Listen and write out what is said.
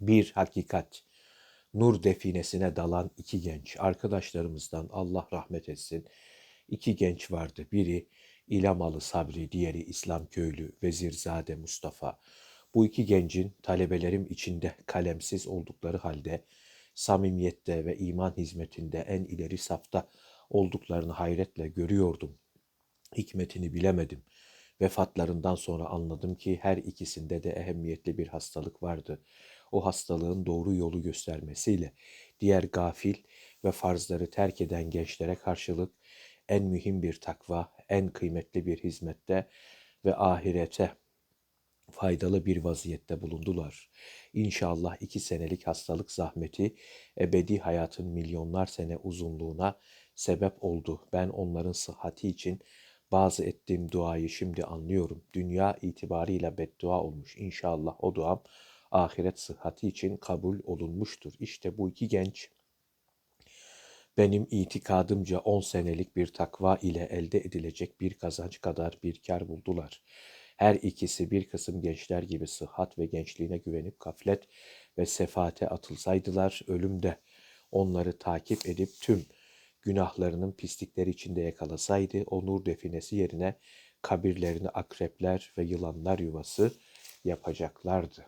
Bir hakikat. Nur definesine dalan iki genç. Arkadaşlarımızdan Allah rahmet etsin. İki genç vardı. Biri İlamalı Sabri, diğeri İslam Köylü Vezirzade Mustafa. Bu iki gencin talebelerim içinde kalemsiz oldukları halde samimiyette ve iman hizmetinde en ileri safta olduklarını hayretle görüyordum. Hikmetini bilemedim. Vefatlarından sonra anladım ki her ikisinde de ehemmiyetli bir hastalık vardı. O hastalığın doğru yolu göstermesiyle diğer gafil ve farzları terk eden gençlere karşılık en mühim bir takva, en kıymetli bir hizmette ve ahirete faydalı bir vaziyette bulundular. İnşallah iki senelik hastalık zahmeti ebedi hayatın milyonlar sene uzunluğuna sebep oldu. Ben onların sıhhati için bazı ettiğim duayı şimdi anlıyorum. Dünya itibarıyla beddua olmuş. İnşallah o duam ahiret sıhhati için kabul olunmuştur. İşte bu iki genç benim itikadımca 10 senelik bir takva ile elde edilecek bir kazanç kadar bir kar buldular. Her ikisi bir kısım gençler gibi sıhhat ve gençliğine güvenip gaflet ve sefate atılsaydılar ölümde onları takip edip tüm günahlarının pislikleri içinde yakalasaydı o nur definesi yerine kabirlerini akrepler ve yılanlar yuvası yapacaklardı.